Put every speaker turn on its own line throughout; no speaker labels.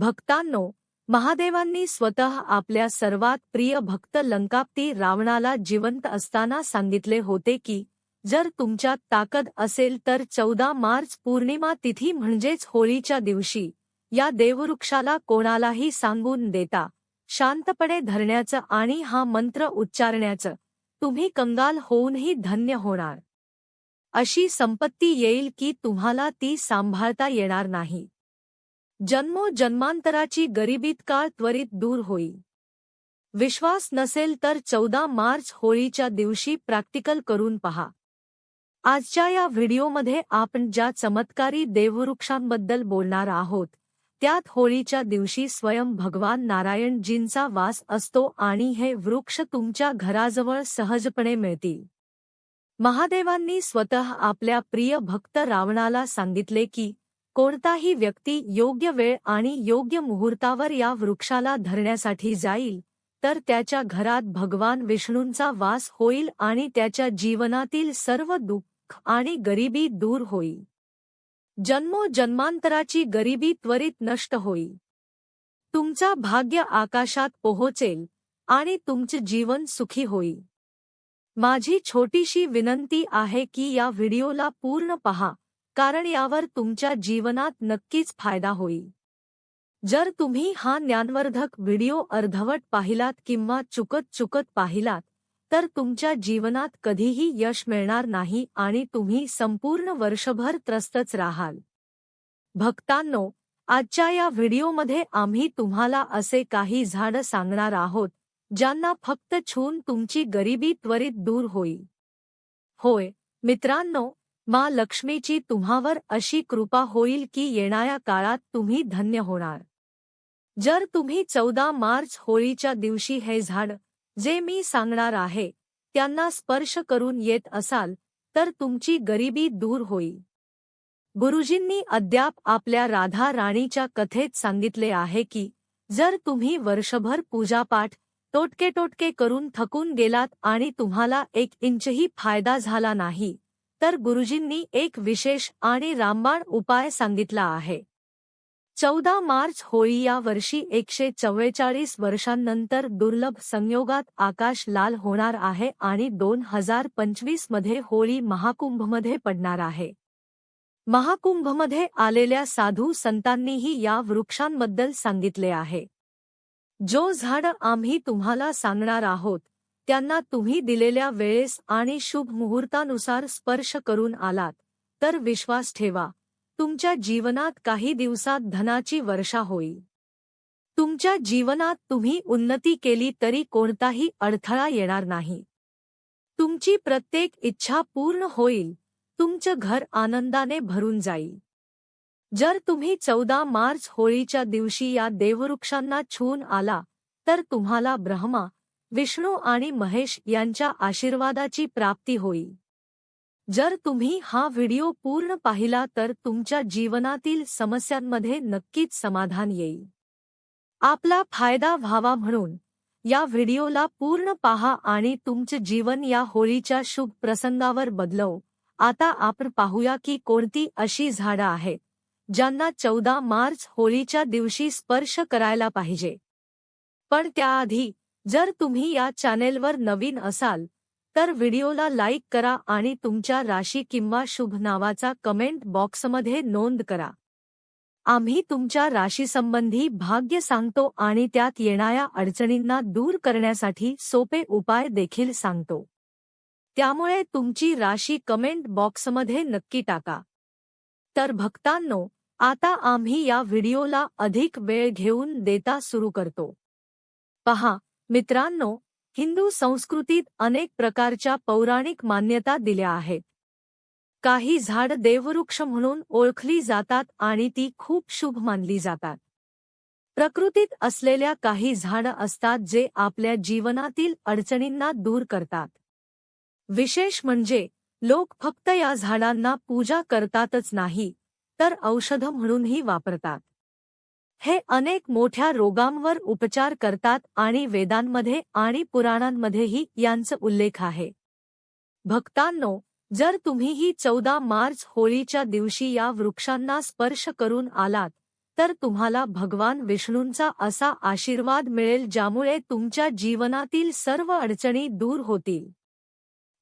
भक्तांनो महादेवांनी स्वतः आपल्या सर्वात प्रिय भक्त लंकाप्ती रावणाला जिवंत असताना सांगितले होते की जर तुमच्यात ताकद असेल तर चौदा मार्च पौर्णिमा तिथी म्हणजेच होळीच्या दिवशी या देववृक्षाला कोणालाही सांगून देता. शांतपणे धरण्याचं आणि हा मंत्र उच्चारण्याचं तुम्ही कंगाल होऊनही धन्य होणार. अशी संपत्ती येईल की तुम्हाला ती सांभाळता येणार नाही. जन्मो जन्मांतराची गरिबीत काळ त्वरित दूर होईल विश्वास नसेल तर चौदा मार्च होळीच्या दिवशी प्रॅक्टिकल करून पहा. आजच्या या व्हिडिओमध्ये आपण ज्या चमत्कारी देववृक्षांबद्दल बोलणार आहोत त्यात होळीच्या दिवशी स्वयं भगवान नारायणजींचा वास असतो आणि हे वृक्ष तुमच्या घराजवळ सहजपणे मिळतील. महादेवांनी स्वतः आपल्या प्रिय भक्त रावणाला सांगितले की कोणताही व्यक्ती योग्य वेळ आणि योग्य मुहूर्तावर या वृक्षाला धरण्यासाठी जाईल तर त्याच्या घरात भगवान विष्णूंचा वास होईल आणि त्याच्या जीवनातील सर्व दुःख आणि गरिबी दूर होईल. जन्मोजन्मांतराची गरिबी त्वरित नष्ट होईल. तुमचा भाग्य आकाशात पोहोचेल आणि तुमचे जीवन सुखी होईल. माझी छोटीशी विनंती आहे की या व्हिडिओला पूर्ण पहा. कारण यावर तुमच्या जीवनात नक्कीच फायदा होईल. जर तुम्ही हा ज्ञानवर्धक व्हिडिओ अर्धवट पाहिलात किंवा चुकत चुकत पाहिलात तर तुमच्या जीवनात कधीही यश मिळणार नाही आणि तुम्ही संपूर्ण वर्षभर त्रस्तच राहाल. भक्तांनो आजच्या या व्हिडिओमध्ये आम्ही तुम्हाला असे काही झाड सांगणार आहोत ज्यांना फक्त छून तुमची गरिबी त्वरित दूर होईल. होय मित्रांनो मा लक्ष्मीची तुम्हावर अशी कृपा होईल की येणाऱ्या काळात तुम्ही धन्य होणार. जर तुम्ही चौदा मार्च होळीच्या दिवशी हे झाड जे मी सांगणार आहे त्यांना स्पर्श करून येत असाल तर तुमची गरिबी दूर होईल. गुरुजींनी अद्याप आपल्या राधा राणीच्या कथेत सांगितले आहे की जर तुम्ही वर्षभर पूजापाठ टोटके टोटके करून थकून गेलात आणि तुम्हाला एक इंचही फायदा झाला नाही तर गुरुजींनी एक विशेष आणि रामबाण उपाय सांगितला आहे. चौदा मार्च होळी या वर्षी एकशे चव्वेचाळीस वर्षांनंतर दुर्लभ संयोगात आकाश लाल होणार आहे आणि दोन हजार पंचवीसमध्ये होळी महाकुंभमध्ये पडणार आहे. महाकुंभमध्ये आलेल्या साधू संतांनीही या वृक्षांबद्दल सांगितले आहे. जो झाड आम्ही तुम्हाला सांगणार आहोत त्यांना तुम्ही दिलेल्या वेळेस आणि शुभ मुहूर्तानुसार स्पर्श करून आलात तर विश्वास ठेवा. तुमच्या जीवनात काही दिवसात धनाची वर्षा होईल. तुमच्या जीवनात तुम्ही उन्नती केली तरी कोणताही अडथळा येणार नाही. तुमची प्रत्येक इच्छा पूर्ण होईल. तुमचं घर आनंदाने भरून जाईल. जर तुम्ही चौदा मार्च होळीच्या दिवशी या देववृक्षांना छून आला तर तुम्हाला ब्रह्मा विष्णू आणि महेश यांच्या आशीर्वादाची प्राप्ती होई. जर तुम्ही हा व्हिडिओ पूर्ण पाहिला तर तुमच्या जीवनातील समस्यांमध्ये नक्कीच समाधान येईल आपला फायदा व्हावा म्हणून या व्हिडिओला पूर्ण पहा आणि तुमचे जीवन या होळीच्या शुभ प्रसंगावर बदलव. आता आपण पाहूया की कोणती अशी झाडं आहेत ज्यांना चौदा मार्च होळीच्या दिवशी स्पर्श करायला पाहिजे. पण त्याआधी जर तुम्ही या चॅनेलवर नवीन असाल तर व्हिडिओला लाईक करा आणि तुमच्या राशी किंवा शुभ नावाचा कमेंट बॉक्समध्ये नोंद करा. आम्ही तुमच्या राशीसंबंधी भाग्य सांगतो आणि त्यात येणाऱ्या अडचणींना दूर करण्यासाठी सोपे उपाय देखील सांगतो. त्यामुळे तुमची राशी कमेंट बॉक्समध्ये नक्की टाका. तर भक्तांनो आता आम्ही या व्हिडिओला अधिक वेळ घेऊन देता सुरू करतो. पहा मित्रांनो हिंदू संस्कृतीत अनेक प्रकारच्या पौराणिक मान्यता दिल्या आहेत. काही झाड देववृक्ष म्हणून ओळखली जातात आणि ती खूप शुभ मानली जातात. प्रकृतीत असलेल्या काही झाडं असतात जे आपल्या जीवनातील अडचणींना दूर करतात. विशेष म्हणजे लोक फक्त या झाडांना पूजा करतातच नाही तर औषध म्हणूनही वापरतात. हे अनेक मोठ्या रोगांवर उपचार करतात आणि वेदांमध्ये आणि पुराणांमध्येही यांचा उल्लेख आहे. भक्तांनो जर तुम्हीही चौदा मार्च होळीच्या दिवशी या वृक्षांना स्पर्श करून आलात तर तुम्हाला भगवान विष्णूंचा असा आशीर्वाद मिळेल ज्यामुळे तुमच्या जीवनातील सर्व अडचणी दूर होतील.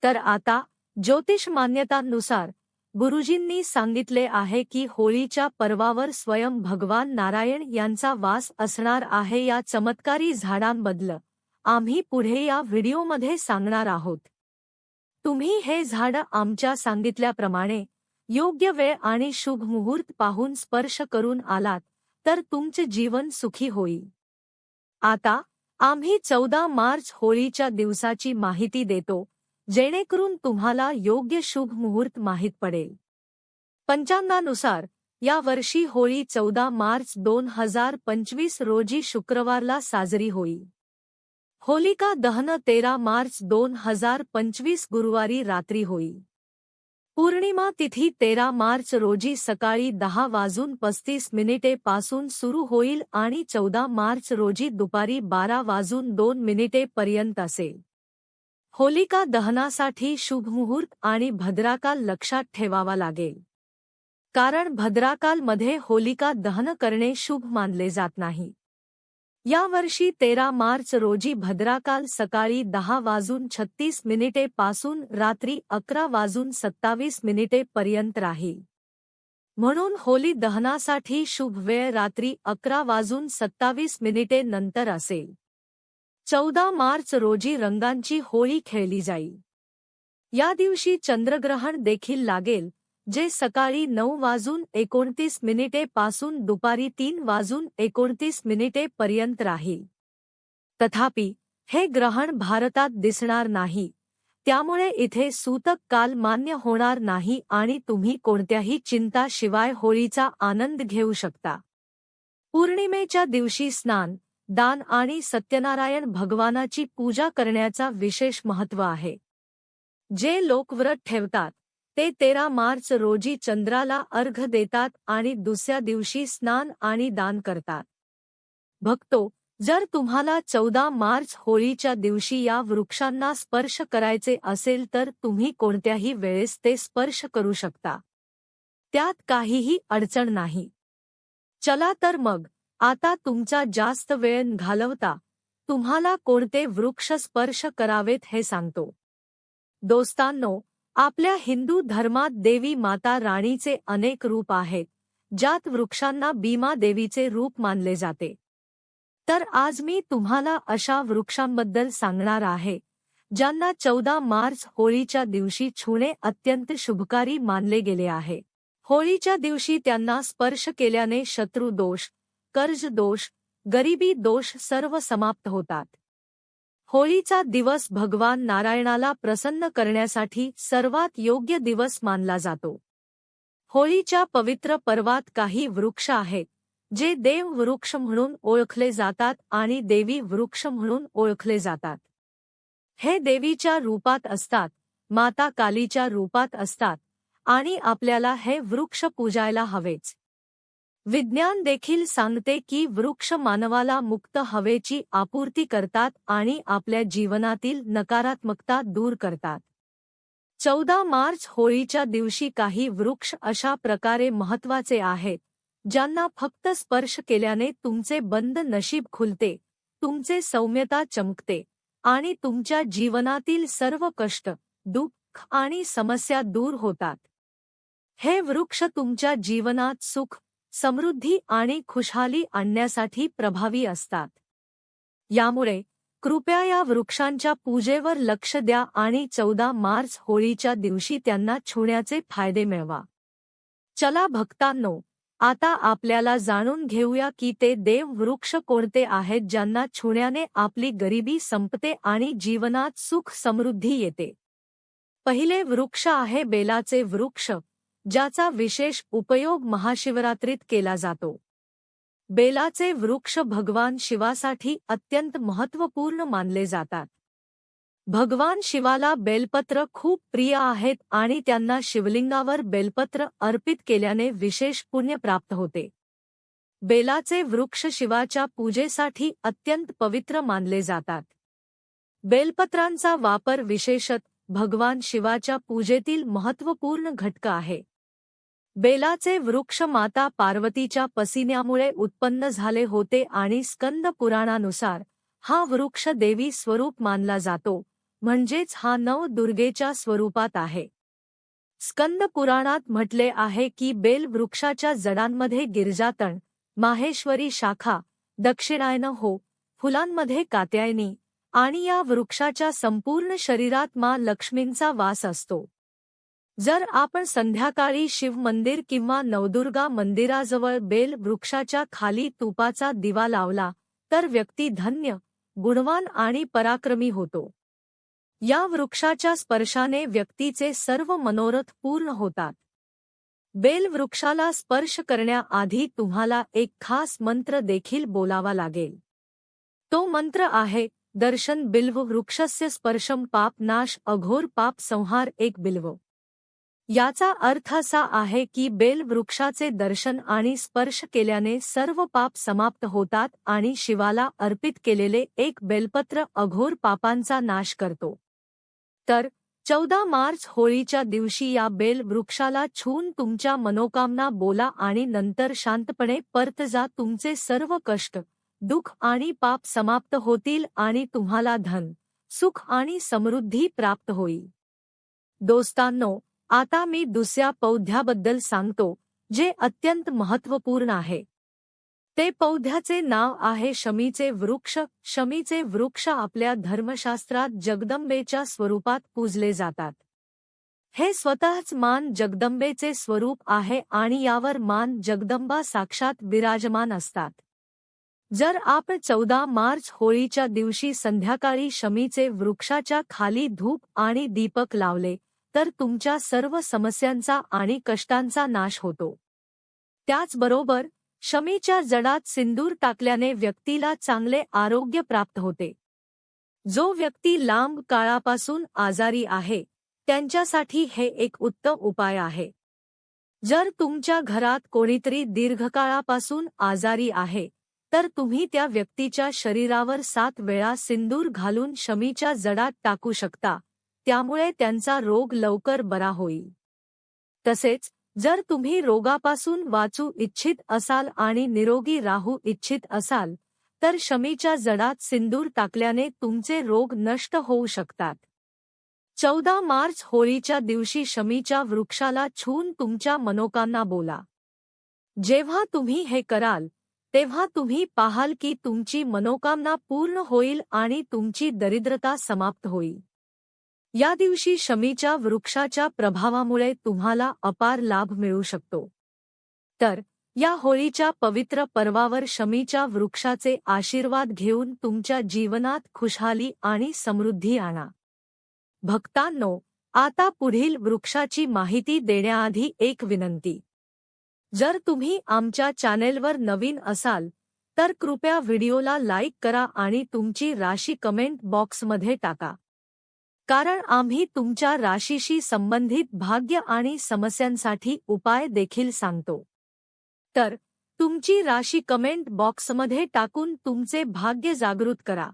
तर आता ज्योतिष मान्यतांनुसार गुरुजींनी सांगितले आहे की होळीच्या पर्वावर स्वयं भगवान नारायण यांचा वास असणार आहे. या चमत्कारी झाडांबद्दल आम्ही पुढे या व्हिडिओमध्ये सांगणार आहोत. तुम्ही हे झाड आमच्या सांगितल्याप्रमाणे योग्य वेळ आणि शुभ मुहूर्त पाहून स्पर्श करून आलात तर तुमचे जीवन सुखी होईल. आता आम्ही चौदा मार्च होळीच्या दिवसाची माहिती देतो. जेणेकरून तुम्हाला योग्य शुभ मुहूर्त माहीत पडेल. पंचांगानुसार या वर्षी होळी चौदा मार्च दोन हजार पंचवीस रोजी शुक्रवारला साजरी होईल होलिका दहन तेरा मार्च दोन हजार पंचवीस गुरुवारी रात्री होईल पौर्णिमा तिथी तेरा मार्च रोजी सकाळी दहा वाजून पस्तीस मिनिटे पासून सुरू होईल आणि चौदा मार्च रोजी दुपारी बारा वाजून दोन मिनिटे पर्यंत असेल. होलिका दहनासाठी शुभ मुहूर्त आणि भद्राकाल लक्षात ठेवावा लागेल. कारण भद्राकालमध्ये होलिका दहन करणे शुभ मानले जात नाही. यावर्षी तेरा मार्च रोजी भद्राकाल सकाळी दहा वाजून छत्तीस मिनिटे पासून रात्री अकरा वाजून सत्तावीस मिनिटे पर्यंत राहील. म्हणून होली दहनासाठी शुभ वेळ रात्री अकरा वाजून सत्तावीस मिनिटे नंतर असेल. चौदा मार्च रोजी रंगांची होळी खेळली जाईल. या दिवशी चंद्रग्रहण देखील लागेल जे सकाळी नऊ वाजून एकोणतीस मिनिटे पासून दुपारी तीन वाजून एकोणतीस मिनिटे पर्यंत राहील. तथापि हे ग्रहण भारतात दिसणार नाही. त्यामुळे इथे सूतक काल मान्य होणार नाही आणि तुम्ही कोणत्याही चिंता शिवाय होळीचा आनंद घेऊ शकता. पौर्णिमेच्या दिवशी स्नान दान आणि सत्यनारायण भगवानाची पूजा करण्याचा विशेष महत्त्व आहे. जे लोक व्रत ठेवतात ते तेरा मार्च रोजी चंद्राला अर्घ देतात आणि दुसऱ्या दिवशी स्नान आणि दान करतात. भक्तो जर तुम्हाला चौदा मार्च होळीच्या दिवशी या वृक्षांना स्पर्श करायचे असेल तर तुम्ही कोणत्याही वेळेस ते स्पर्श करू शकता. त्यात काहीही अडचण नाही. चला तर मग आता तुमचा जास्त वेळ घालवता तुम्हाला कोणते वृक्ष स्पर्श करावेत हे सांगतो. दोस्तांनो आपल्या हिंदू धर्मात देवी माता राणीचे अनेक रूप आहेत ज्यात वृक्षांना बीमा देवीचे रूप मानले जाते. तर आज मी तुम्हाला अशा वृक्षांबद्दल सांगणार आहे ज्यांना चौदा मार्च होळीच्या दिवशी छुणे अत्यंत शुभकारी मानले गेले आहे. होळीच्या दिवशी त्यांना स्पर्श केल्याने शत्रुदोष कर्ज दोष गरिबी दोष सर्व समाप्त होतात. होळीचा दिवस भगवान नारायणाला प्रसन्न करण्यासाठी सर्वात योग्य दिवस मानला जातो. होळीच्या पवित्र पर्वात काही वृक्ष आहेत जे देव वृक्ष म्हणून ओळखले जातात आणि देवी वृक्ष म्हणून ओळखले जातात. हे देवीच्या रूपात असतात माता कालीच्या रूपात असतात आणि आपल्याला हे वृक्ष पूजायला हवेच. विज्ञान देखील सांगते की वृक्ष मानवाला मुक्त हवेची आपूर्ती करतात आणि आपल्या जीवनातील नकारात्मकता दूर करतात. चौदा मार्च होळीच्या दिवशी काही वृक्ष अशा प्रकारे महत्त्वाचे आहेत ज्यांना फक्त स्पर्श केल्याने तुमचे बंद नशीब खुलते तुमचे सौम्यता चमकते आणि तुमच्या जीवनातील सर्व कष्ट दुःख आणि समस्या दूर होतात. हे वृक्ष तुमच्या जीवनात सुख समृद्धी आणि खुशहाली आणण्यासाठी प्रभावी असतात. यामुळे कृपया या वृक्षांच्या पूजेवर लक्ष द्या आणि चौदा मार्च होळीच्या दिवशी त्यांना छुण्याचे फायदे मिळवा. चला भक्तांनो आता आपल्याला जाणून घेऊया की ते देव वृक्ष कोणते आहेत ज्यांना छुण्याने आपली गरिबी संपते आणि जीवनात सुख समृद्धी येते. पहिले वृक्ष आहे बेलाचे वृक्ष. ज्याचा विशेष उपयोग महाशिवरात्रीत केला जातो. बेलाचे वृक्ष भगवान शिवासाठी अत्यंत महत्त्वपूर्ण मानले जातात. भगवान शिवाला बेलपत्र खूप प्रिय आहेत आणि त्यांना शिवलिंगावर बेलपत्र अर्पित केल्याने विशेष पुण्य प्राप्त होते. बेलाचे वृक्ष शिवाच्या पूजेसाठी अत्यंत पवित्र मानले जातात. बेलपत्रांचा वापर विशेषत भगवान शिवाच्या पूजेतील महत्त्वपूर्ण घटक आहे. बेलाचे वृक्ष माता पार्वतीच्या पसिन्यामुळे उत्पन्न झाले होते आणि स्कंद पुराणानुसार हा वृक्ष देवी स्वरूप मानला जातो म्हणजेच हा नव दुर्गेच्या स्वरूपात आहे. स्कंद पुराणात म्हटले आहे की बेल वृक्षाच्या जडांमध्ये गिरजातण माहेश्वरी शाखा दक्षिणायन हो फुलांमध्ये कात्यायनी आणि या वृक्षाच्या संपूर्ण शरीरात मा लक्ष्मींचा वास असतो. जर आपण संध्याकाळी शिव मंदिर किंवा नवदुर्गा मंदिराजवळ बेल वृक्षाच्या खाली तुपाचा दिवा लावला तर व्यक्ती धन्य गुणवान आणि पराक्रमी होतो. या वृक्षाच्या स्पर्शाने व्यक्तीचे सर्व मनोरथ पूर्ण होतात. बेल वृक्षाला स्पर्श करण्याआधी तुम्हाला एक खास मंत्र देखील बोलावा लागेल. तो मंत्र आहे दर्शन बिल्व वृक्षस्य स्पर्शम पाप नाश अघोर पाप संहार एक बिल्व. याचा अर्थ असा आहे की बेल वृक्षाचे दर्शन आणि स्पर्श केल्याने सर्व पाप समाप्त होतात आणि शिवाला अर्पित केलेले एक बेलपत्र अघोर पापांचा नाश करतो. तर चौदा मार्च होळीच्या दिवशी या बेल वृक्षाला छून तुमच्या मनोकामना बोला आणि नंतर शांतपणे परत जा. तुमचे सर्व कष्ट दुःख आणि पाप समाप्त होतील आणि तुम्हाला धन सुख आणि समृद्धी प्राप्त होईल. दोस्तांनो आता मी दुसऱ्या पौध्याबद्दल सांगतो जे अत्यंत महत्त्वपूर्ण आहे. ते पौध्याचे नाव आहे शमीचे वृक्ष शमीचे वृक्ष आपल्या धर्मशास्त्रात जगदंबेच्या स्वरूपात पूजले जातात. हे स्वतःच मान जगदंबेचे स्वरूप आहे आणि यावर मान जगदंबा साक्षात विराजमान असतात. जर आपण चौदा मार्च होळीच्या दिवशी संध्याकाळी शमीचे वृक्षाच्या खाली धूप आणि दीपक लावले तर तुमच्या सर्व समस्यांचा आणि कष्टांचा नाश होतो. त्याचबरोबर शमीच्या जडात सिंदूर टाकल्याने व्यक्तीला चांगले आरोग्य प्राप्त होते. जो व्यक्ती लांब काळापासून आजारी आहे त्यांच्यासाठी हे एक उत्तम उपाय आहे. जर तुमच्या घरात कोणीतरी दीर्घकाळापासून आजारी आहे तर तुम्ही त्या व्यक्तीच्या शरीरावर सात वेळा सिंदूर घालून शमीच्या जडात टाकू शकता. त्यामुळे त्यांचा रोग लवकर बरा होईल. तसेच जर तुम्ही रोगापासून वाचू इच्छित असाल आणि निरोगी राहू इच्छित असाल तर शमीच्या जडात सिंदूर टाकल्याने तुमचे रोग नष्ट होऊ शकतात. चौदा मार्च होळीच्या दिवशी शमीच्या वृक्षाला छून तुमच्या मनोकांना बोला. जेव्हा तुम्ही हे कराल तेव्हा तुम्ही पाहाल की तुमची मनोकामना पूर्ण होईल आणि तुमची दरिद्रता समाप्त होईल. या दिवशी शमीच्या वृक्षाच्या प्रभावामुळे तुम्हाला अपार लाभ मिळू शकतो. तर या होळीच्या पवित्र पर्वावर शमीच्या वृक्षाचे आशीर्वाद घेऊन तुमच्या जीवनात खुशहाली आणि समृद्धी आणा. भक्तांनो आता पुढील वृक्षाची माहिती देण्याआधी एक विनंती. जर तुम्ही आमच्या चॅनेलवर नवीन असाल तर कृपया व्हिडिओला लाईक करा आणि तुमची राशी कमेंट बॉक्समध्ये टाका. कारण आम्ही तुमच्या राशीशी संबंधित भाग्य आणि समस्यांसाठी उपाय देखील सांगतो. तर तुमची राशी कमेंट बॉक्समध्ये टाकून तुमचे भाग्य जागृत करा.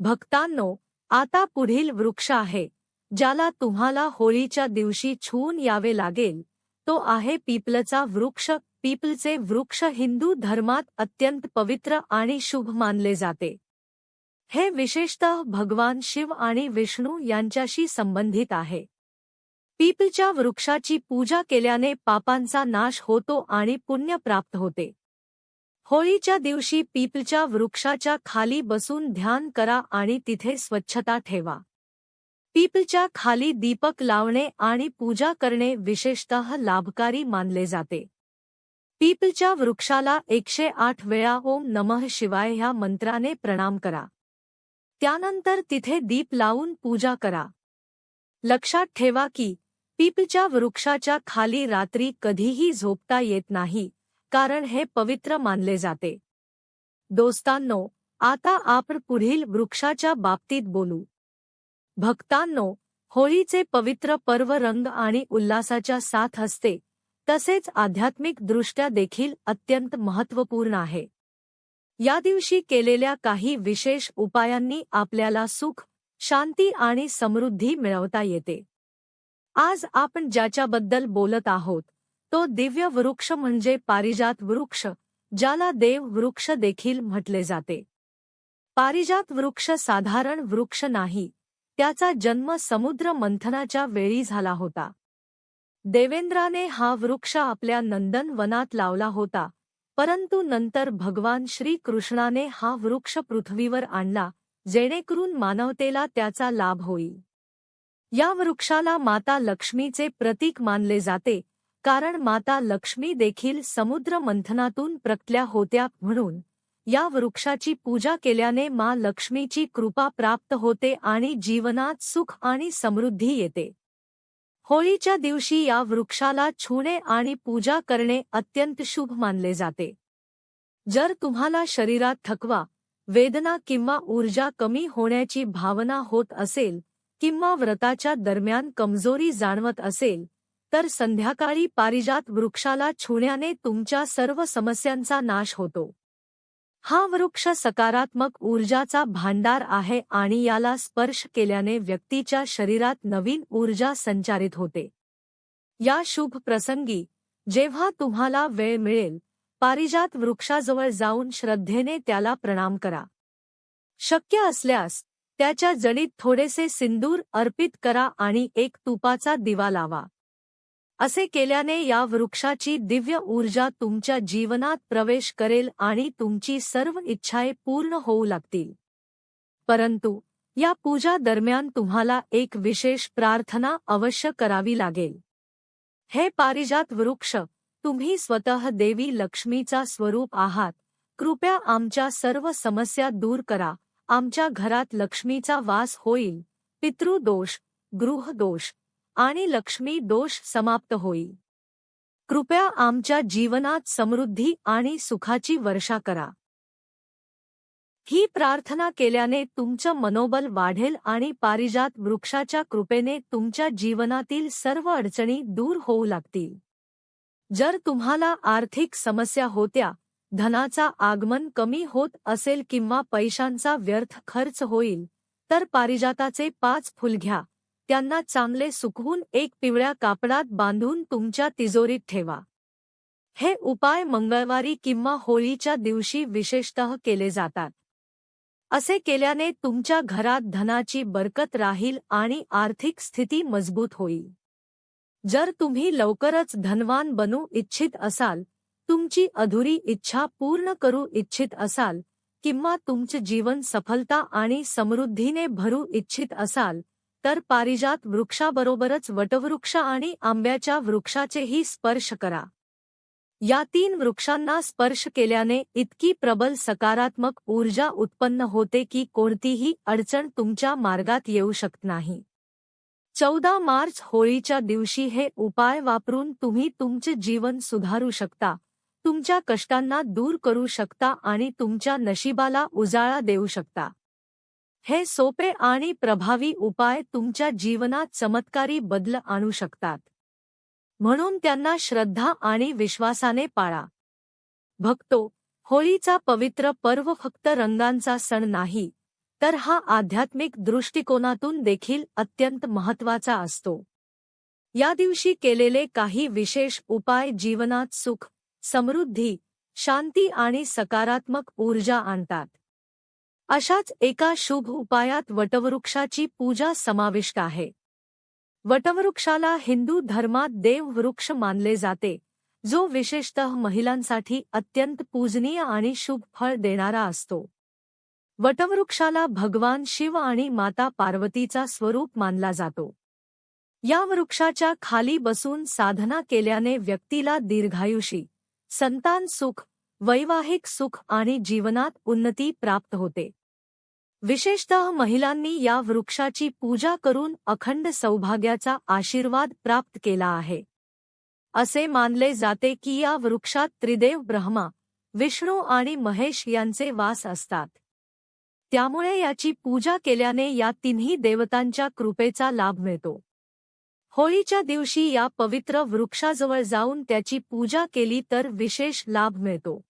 भक्तांनो आता पुढील वृक्ष आहे ज्याला तुम्हाला होळीच्या दिवशी छून यावे लागेल. तो आहे पीपलचा वृक्ष. पीपलचे वृक्ष हिंदू धर्मात अत्यंत पवित्र आणि शुभ मानले जाते. हे विशेषतः भगवान शिव आणि विष्णू यांच्याशी संबंधित आहे. पिपलच्या वृक्षाची पूजा केल्याने पापांचा नाश होतो आणि पुण्य प्राप्त होते. होळीच्या दिवशी पिपलच्या वृक्षाच्या खाली बसून ध्यान करा आणि तिथे स्वच्छता ठेवा. पिपलच्या खाली दीपक लावणे आणि पूजा करणे विशेषतः लाभकारी मानले जाते. पिपलच्या वृक्षाला एकशे आठ वेळा ओम नमः शिवाय ह्या मंत्राने प्रणाम करा. त्यानंतर तिथे दीप लावून पूजा करा. लक्षात ठेवा की पीपच्या वृक्षाच्या खाली रात्री कधीही झोपता येत नाही कारण हे पवित्र मानले जाते. दोस्तांनो आता आपण पुढील वृक्षाच्या बाबतीत बोलू. भक्तांनो होळीचे पवित्र पर्व रंग आणि उल्हासाच्या साथ असते तसेच आध्यात्मिक दृष्ट्या देखील अत्यंत महत्त्वपूर्ण आहे. या दिवशी केलेल्या काही विशेष उपायांनी आपल्याला सुख शांती आणि समृद्धी मिळवता येते. आज आपण ज्याच्याबद्दल बोलत आहोत तो दिव्य वृक्ष म्हणजे पारिजात वृक्ष ज्याला देव वृक्ष देखील म्हटले जाते. पारिजात वृक्ष साधारण वृक्ष नाही त्याचा जन्म समुद्र मंथनाच्या वेळी झाला होता. देवेंद्राने हा वृक्ष आपल्या नंदन वनात लावला होता परंतु नंतर भगवान श्रीकृष्णाने हा वृक्ष पृथ्वीवर आणला जेणेकरून मानवतेला त्याचा लाभ होईल. या वृक्षाला माता लक्ष्मीचे प्रतीक मानले जाते कारण माता लक्ष्मी देखील समुद्र मंथनातून प्रकटल्या होत्या म्हणून या वृक्षाची पूजा केल्याने मा लक्ष्मीची कृपा प्राप्त होते आणि जीवनात सुख आणि समृद्धी येते. होळीच्या दिवशी या वृक्षाला छुणे आणि पूजा करणे अत्यंत शुभ मानले जाते. जर तुम्हाला शरीरात थकवा वेदना किंवा ऊर्जा कमी होण्याची भावना होत असेल किंवा व्रताच्या दरम्यान कमजोरी जाणवत असेल तर संध्याकाळी पारिजात वृक्षाला छुण्याने तुमच्या सर्व समस्यांचा नाश होतो. हा वृक्ष सकारात्मक ऊर्जाचा भांडार आहे आणि याला स्पर्श केल्याने व्यक्तीच्या शरीरात नवीन ऊर्जा संचारित होते. या शुभ प्रसंगी जेव्हा तुम्हाला वेळ मिळेल पारिजात वृक्षाजवळ जाऊन श्रद्धेने त्याला प्रणाम करा. शक्य असल्यास त्याच्या जडीत थोडेसे सिंदूर अर्पित करा आणि एक तुपाचा दिवा लावा. असे केल्याने या वृक्षाची दिव्य ऊर्जा तुमच्या जीवनात प्रवेश करेल आणि तुमची सर्व इच्छाए पूर्ण होऊ लागतील. परंतु या पूजा दरम्यान तुम्हाला एक विशेष प्रार्थना अवश्य करावी लागेल. हे पारिजात वृक्ष तुम्ही स्वतः देवी लक्ष्मीचा स्वरूप आहात. कृपया आमच्या सर्व समस्या दूर करा. आमच्या घरात लक्ष्मीचा वास होईल. पितृदोष गृहदोष आणि लक्ष्मी दोष समाप्त होईल कृपया आमच्या जीवनात समृद्धी आणि सुखाची वर्षा करा. ही प्रार्थना केल्याने तुमचं मनोबल वाढेल आणि पारिजात वृक्षाच्या कृपेने तुमच्या जीवनातील सर्व अडचणी दूर होऊ लागतील. जर तुम्हाला आर्थिक समस्या होत्या धनाचा आगमन कमी होत असेल किंवा पैशांचा व्यर्थ खर्च होईल तर पारिजाताचे पाच फुल घ्या. त्यांना चांगले सुकवून एक पिवळ्या कापडात बांधून तुमच्या तिजोरीत ठेवा. हे उपाय मंगळवारी किंवा होळीच्या दिवशी विशेषतः केले जातात. असे केल्याने तुमच्या घरात धनाची बरकत राहील आणि आर्थिक स्थिती मजबूत होईल. जर तुम्ही लवकरच धनवान बनू इच्छित असाल तुमची अधुरी इच्छा पूर्ण करू इच्छित असाल किंवा तुमचे जीवन सफलता आणि समृद्धीने भरू इच्छित असाल तर पारिजात वृक्षाबरोबरच वटवृक्ष आणि आंब्याच्या वृक्षाचेही स्पर्श करा. या तीन वृक्षांना स्पर्श केल्याने इतकी प्रबल सकारात्मक ऊर्जा उत्पन्न होते की कोणतीही अडचण तुमच्या मार्गात येऊ शकत नाही. चौदा मार्च होळीच्या दिवशी हे उपाय वापरून तुम्ही तुमचे जीवन सुधारू शकता तुमच्या कष्टांना दूर करू शकता आणि तुमच्या नशिबाला उजाळा देऊ शकता. हे सोपे आणि प्रभावी उपाय तुमच्या जीवनात चमत्कारी बदल आणू शकतात. म्हणून त्यांना श्रद्धा आणि विश्वासाने पाळा. भक्तो होळीचा पवित्र पर्व फक्त रंगांचा सण नाही तर हा आध्यात्मिक दृष्टिकोनातून देखील अत्यंत महत्त्वाचा असतो. या दिवशी केलेले काही विशेष उपाय जीवनात सुख समृद्धी शांती आणि सकारात्मक ऊर्जा आणतात. अशाच एका शुभ उपायात वटवृक्षाची पूजा समाविष्ट आहे. वटवृक्षाला हिंदू धर्मात देववृक्ष मानले जाते जो विशेषतः महिलांसाठी अत्यंत पूजनीय आणि शुभ फळ देणारा असतो. वटवृक्षाला भगवान शिव आणि माता पार्वतीचा स्वरूप मानला जातो. या वृक्षाच्या खाली बसून साधना केल्याने व्यक्तीला दीर्घायुषी संतान सुख वैवाहिक सुख आणि जीवनात उन्नती प्राप्त होते. विशेषतः महिलांनी या वृक्षाची पूजा करून अखंड सौभाग्याचा आशीर्वाद प्राप्त केला आहे. असे मानले जाते की या वृक्षात त्रिदेव ब्रह्मा विष्णू आणि महेश यांचे वास असतात. त्यामुळे याची पूजा केल्याने या तिन्ही देवतांच्या कृपेचा लाभ मिळतो. होळीच्या दिवशी या पवित्र वृक्षाजवळ जाऊन त्याची पूजा केली तर विशेष लाभ मिळतो.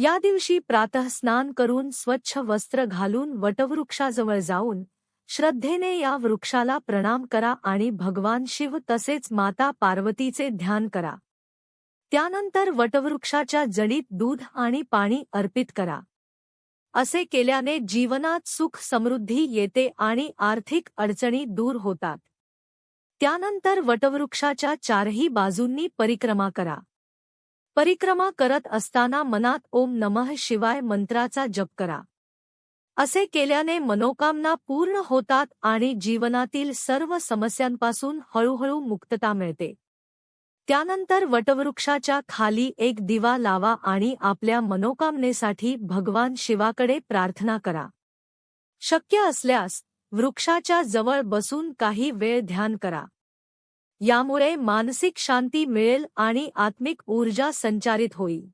या दिवशी प्रातःस्नान करून स्वच्छ वस्त्र घालून वटवृक्षाजवळ जाऊन श्रद्धेने या वृक्षाला प्रणाम करा आणि भगवान शिव तसेच माता पार्वतीचे ध्यान करा. त्यानंतर वटवृक्षाच्या जडीत दूध आणि पाणी अर्पित करा. असे केल्याने जीवनात सुख समृद्धी येते आणि आर्थिक अडचणी दूर होतात. त्यानंतर वटवृक्षाच्या चारही बाजूंनी परिक्रमा करा. परिक्रमा करत असताना मनात ओम नमः शिवाय मंत्राचा जप करा. असे केल्याने मनोकामना पूर्ण होतात आणि जीवनातील सर्व समस्यांपासून हळूहळू मुक्तता मिळते. त्यानंतर वटवृक्षाच्या खाली एक दिवा लावा आणि आपल्या मनोकामनेसाठी भगवान शिवाकडे प्रार्थना करा. शक्य असल्यास वृक्षाच्या जवळ बसून काही वेळ ध्यान करा. यामुळे मानसिक शांती मिळेल आणि आत्मिक ऊर्जा संचारित होईल.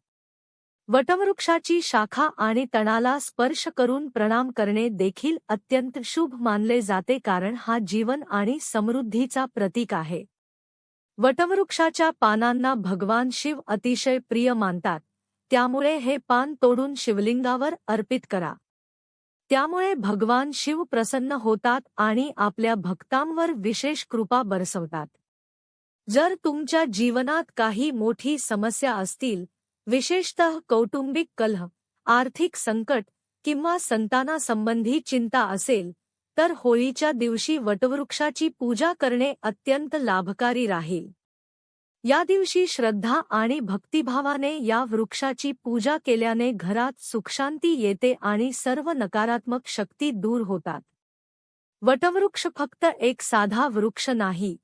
वटवृक्षाची शाखा आणि तणाला स्पर्श करून प्रणाम करणे देखील अत्यंत शुभ मानले जाते कारण हा जीवन आणि समृद्धीचा प्रतीक आहे. वटवृक्षाच्या पानांना भगवान शिव अतिशय प्रिय मानतात त्यामुळे हे पान तोडून शिवलिंगावर अर्पित करा. त्यामुळे भगवान शिव प्रसन्न होतात आणि आपल्या भक्तांवर विशेष कृपा बरसवतात. जर तुमच्या जीवनात काही मोठी समस्या असतील विशेषतः कौटुंबिक कलह आर्थिक संकट किंवा संतानासंबंधी चिंता असेल तर होळीच्या दिवशी वटवृक्षाची पूजा करणे अत्यंत लाभकारी राहील. या दिवशी श्रद्धा आणि भक्तिभावाने या वृक्षाची पूजा केल्याने घरात सुखशांती येते आणि सर्व नकारात्मक शक्ती दूर होतात. वटवृक्ष फक्त एक साधा वृक्ष नाही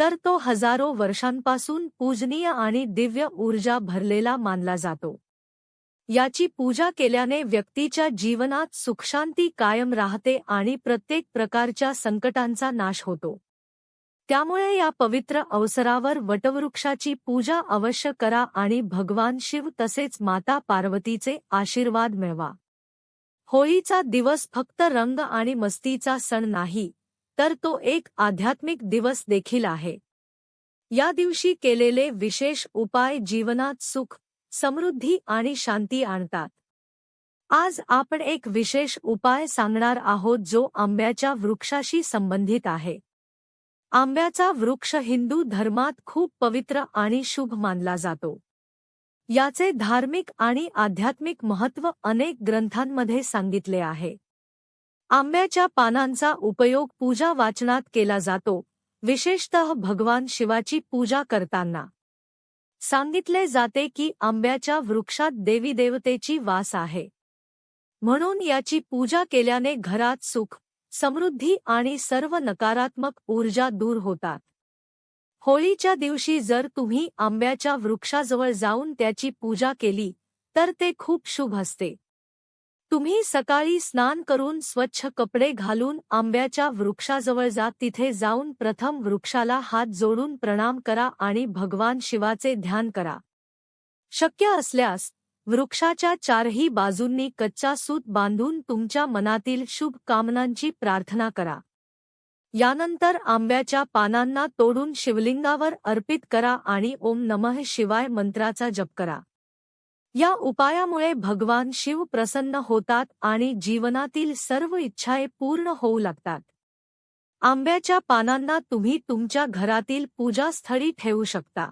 तर तो हजारो वर्षांपासून पूजनीय आणि दिव्य ऊर्जा भरलेला मानला जातो. याची पूजा केल्याने व्यक्तीच्या जीवनात सुखशांती कायम राहते आणि प्रत्येक प्रकारच्या संकटांचा नाश होतो. त्यामुळे या पवित्र अवसरावर वटवृक्षाची पूजा अवश्य करा आणि भगवान शिव तसेच माता पार्वतीचे आशीर्वाद मिळवा. होळीचा दिवस फक्त रंग आणि मस्तीचा सण नाही तर तो एक आध्यात्मिक दिवस देखील आहे. या दिवशी केलेले विशेष उपाय जीवनात सुख समृद्धी आणि शांती आणतात. आज आपण एक विशेष उपाय सांगणार आहोत जो आंब्याच्या वृक्षाशी संबंधित आहे. आंब्याचा वृक्ष हिंदू धर्मात खूप पवित्र आणि शुभ मानला जातो. याचे धार्मिक आणि आध्यात्मिक महत्त्व अनेक ग्रंथांमध्ये सांगितले आहे. आंब्याच्या पानांचा उपयोग पूजा वाचनात केला जातो विशेषतः भगवान शिवाची पूजा करताना. सांगितले जाते की आंब्याच्या वृक्षात देवीदेवतेची वास आहे. म्हणून याची पूजा केल्याने घरात सुख समृद्धी आणि सर्व नकारात्मक ऊर्जा दूर होतात. होळीच्या दिवशी जर तुम्ही आंब्याच्या वृक्षाजवळ जाऊन त्याची पूजा केली तर ते खूप शुभ असते. तुम्ही सकाळी स्नान करून स्वच्छ कपडे घालून आंब्याच्या वृक्षाजवळ जा. तिथे जाऊन प्रथम वृक्षाला हात जोडून प्रणाम करा आणि भगवान शिवाचे ध्यान करा. शक्य असल्यास वृक्षाच्या चारही बाजूंनी कच्चा सूत बांधून तुमच्या मनातील शुभ कामनांची प्रार्थना करा. यानंतर आंब्याच्या पानांना तोडून शिवलिंगावर अर्पित करा आणि ओम नमः शिवाय मंत्राचा जप करा. या उपायामुळे भगवान शिव प्रसन्न होतात आणि जीवनातील सर्व इच्छाए पूर्ण होऊ लागतात. आंब्याच्या पानांना तुम्ही तुमच्या घरातील पूजास्थळी ठेवू शकता.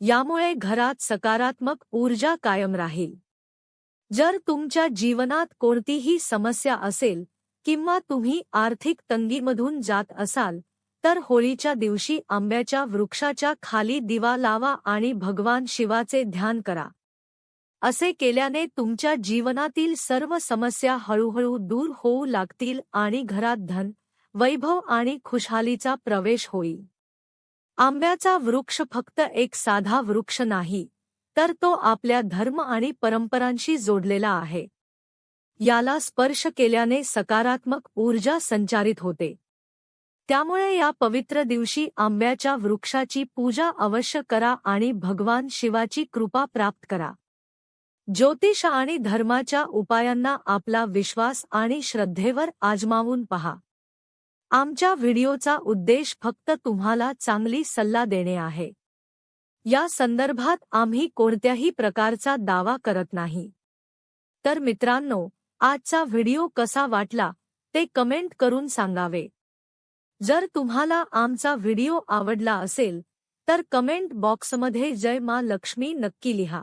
यामुळे घरात सकारात्मक ऊर्जा कायम राहील. जर तुमच्या जीवनात कोणतीही समस्या असेल किंवा तुम्ही आर्थिक तंगीमधून जात असाल तर होळीच्या दिवशी आंब्याच्या वृक्षाच्या खाली दिवा लावा आणि भगवान शिवाचे ध्यान करा. असे केल्याने तुमच्या जीवनातील सर्व समस्या हळूहळू दूर होऊ लागतील आणि घरात धन वैभव आणि खुशहालीचा प्रवेश होईल. आंब्याचा वृक्ष फक्त एक साधा वृक्ष नाही तर तो आपल्या धर्म आणि परंपरांशी जोडलेला आहे. याला स्पर्श केल्याने सकारात्मक ऊर्जा संचारित होते. त्यामुळे या पवित्र दिवशी आंब्याच्या वृक्षाची पूजा अवश्य करा आणि भगवान शिवाची कृपा प्राप्त करा. ज्योतिष आणि धर्माच्या उपायांना आपला विश्वास आणि श्रद्धेवर आजमावून पहा. आमच्या व्हिडिओचा उद्देश फक्त तुम्हाला चांगली सल्ला देणे आहे. या संदर्भात आम्ही कोणत्याही प्रकारचा दावा करत नाही. तर मित्रांनो आजचा व्हिडिओ कसा वाटला ते कमेंट करून सांगावे. जर तुम्हाला आमचा व्हिडिओ आवडला असेल तर कमेंट बॉक्समध्ये जय मा लक्ष्मी नक्की लिहा.